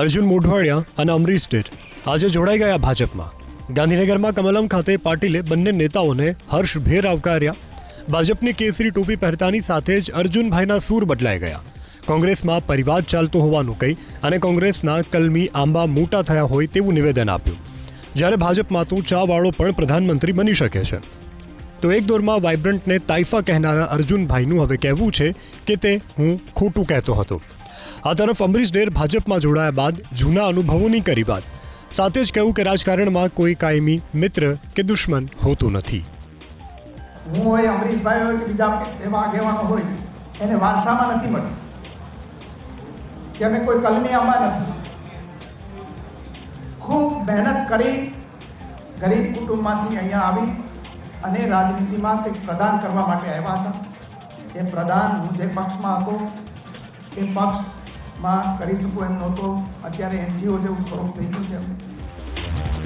અર્જુન મોઢવાડિયા અને અમરીશ ડેર આજે જોડાઈ ગયા ભાજપમાં. ગાંધીનગરમાં કમલમ ખાતે પાટીલે બંને નેતાઓને હર્ષભેર આવકાર્યા. ભાજપની કેસરી ટોપી પહેરતાની સાથે જ અર્જુનભાઈના સૂર બદલાઈ ગયા. કોંગ્રેસમાં પરિવાદ ચાલતો હોવાનું કહી અને કોંગ્રેસના કલમી આંબા મોટા થયા હોય તેવું નિવેદન આપ્યું. જ્યારે ભાજપમાં તો ચાવાળો પણ પ્રધાનમંત્રી બની શકે છે. તો એક દોરમાં વાઇબ્રન્ટને તાઇફા કહેનારા અર્જુનભાઈનું હવે કહેવું છે કે તે હું ખોટું કહેતો હતો. આ તરફ અમરીશ ડેર ભાજપમાં જોડાયા બાદ જૂના અનુભવોની કરી વાત. સાથે જ કહ્યું કે રાજકારણમાં કોઈ કાયમી મિત્ર કે દુશ્મન હોતું નથી. હું હોય અમરીશભાઈ હોય કે બીજા એવા આગેવાનો હોય, એને વારસામાં નથી મળ્યું. કે અમે કોઈ કલમી આંબા નથી. ખૂબ મહેનત કરી ગરીબ કુટુંબમાંથી અહીંયા આવી અને રાજનીતિમાં કંઈક પ્રદાન કરવા માટે આવ્યા હતા. એ પ્રદાન હું જે પક્ષમાં હતો એ પક્ષમાં કરી શકું એમ નહોતો. અત્યારે એનજીઓ જેવું સ્વરૂપ થઈ ગયું છે.